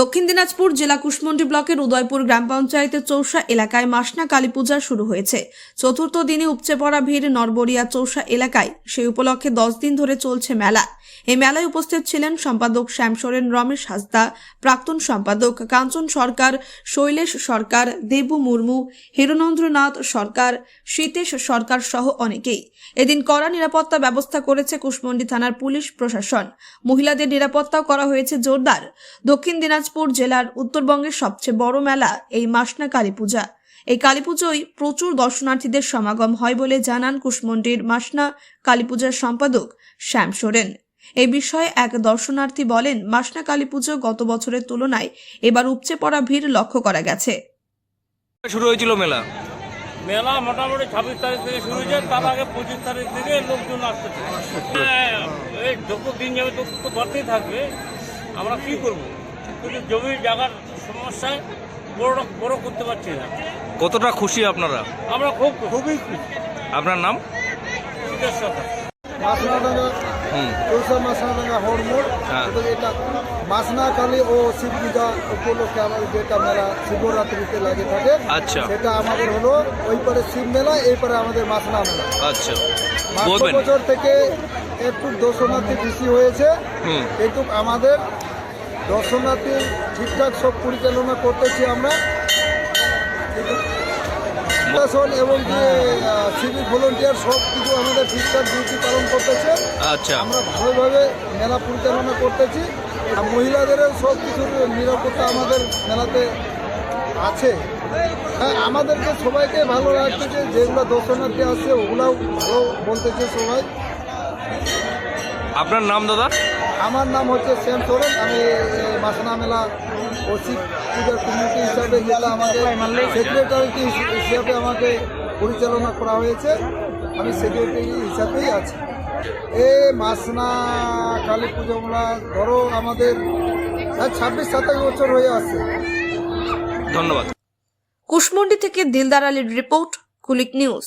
দক্ষিণ দিনাজপুর জেলা কুশমন্ডি ব্লকের উদয়পুর গ্রাম পঞ্চায়েতের চৌসা এলাকায় মাসনা কালী পূজা শুরু হয়েছে। চতুর্থ দিনে উপচে পড়া ভিড় নরবরিয়া চৌসা এলাকায়। সেই উপলক্ষে দশ দিন ধরে চলছে মেলা। এই মেলায় উপস্থিত ছিলেন সম্পাদক শ্যাম সোরেন রমেশ হাসদা, প্রাক্তন সম্পাদক কাঞ্চন সরকার, শৈলেশ সরকার, দেবু মুর্মু, হিরণেন্দ্রনাথ সরকার শীতেশ সরকার সহ অনেকেই। এদিন কড়া নিরাপত্তা ব্যবস্থা করেছে কুশমন্ডি থানার পুলিশ প্রশাসন। মহিলাদের নিরাপত্তাও করা হয়েছে জোরদার। দক্ষিণ দিনাজপুর জেলার উত্তরবঙ্গের সবচেয়ে বড় মেলা এই মাসনা কালী পূজা। এই কালী পুজোয় প্রচুর দর্শনার্থীদের সমাগম হয় বলে জানান কুশমন্ডির মাসনা কালী পূজার সম্পাদক শ্যাম সোরেন। এই বিষয়ে এক দর্শনার্থী বলেন মাসনা কালী পুজো গত বছরের তুলনায় এবার উপচে পড়া ভিড় লক্ষ্য করা গেছে। শুরু হয়েছিল মেলা। মেলা মোটামুটি ছাব্বিশ তারিখ থেকে শুরু হয়েছে তার আগে পঁচিশ তারিখ থেকে লোকজন আসতেছে হ্যাঁ, এই যত দিন যাবে তত তো বাড়তেই থাকবে। আমরা কি করব? কিন্তু জমি জায়গার সমস্যায় বড় বড় করতে পারছি না। কতটা খুশি আপনারা? আমরা খুব খুবই খুশি। আপনার নাম? হ্যাঁ। ও শিব পূজা উপলক্ষে আমাদের যেটা মেলা শিবরাত্রিতে লাগে থাকে আচ্ছা। সেটা আমাদের হলো ওই পারে শিব মেলা এই পারে আমাদের মাসনা মেলা। আচ্ছা। বছর থেকে একটু দর্শনার্থী বেশি হয়েছে। কিন্তু আমাদের দর্শনার্থী ঠিকঠাক সব পরিচালনা করতেছি আমরা। প্রশাসন এবং যে সিভিক ভলেন্টিয়ার সব কিছু আমাদের ঠিকঠাক ডিউটি পালন করতেছে। আচ্ছা। আমরা ভালোভাবে মেলা পরিচালনা করতেছি। আর মহিলাদেরও সব কিছুর নিরাপত্তা আমাদের মেলাতে আছে। হ্যাঁ আমাদেরকে সবাইকে ভালো রাখতেছে যেগুলো দর্শনার্থী আসছে ওগুলাও ভালো বলতেছে সবাই। আপনার নাম দাদা? আমার নাম হচ্ছে শ্যাম সোরেন। আমি মাসনা মেলা ওসিক পূজার কমিটি হিসাবে যেটা আমাকে সেক্রেটারি হিসাবে আমাকে পরিচালনা করা হয়েছে। আমি সেক্রেটারি হিসাবেই আছি। এ মাসনা কালী পুজো মেলা ধরো আমাদের ছাব্বিশ সাতাশ বছর হয়ে আছে। ধন্যবাদ। কুশমন্ডি থেকে দিলদার আলীর রিপোর্ট কুলিক নিউজ।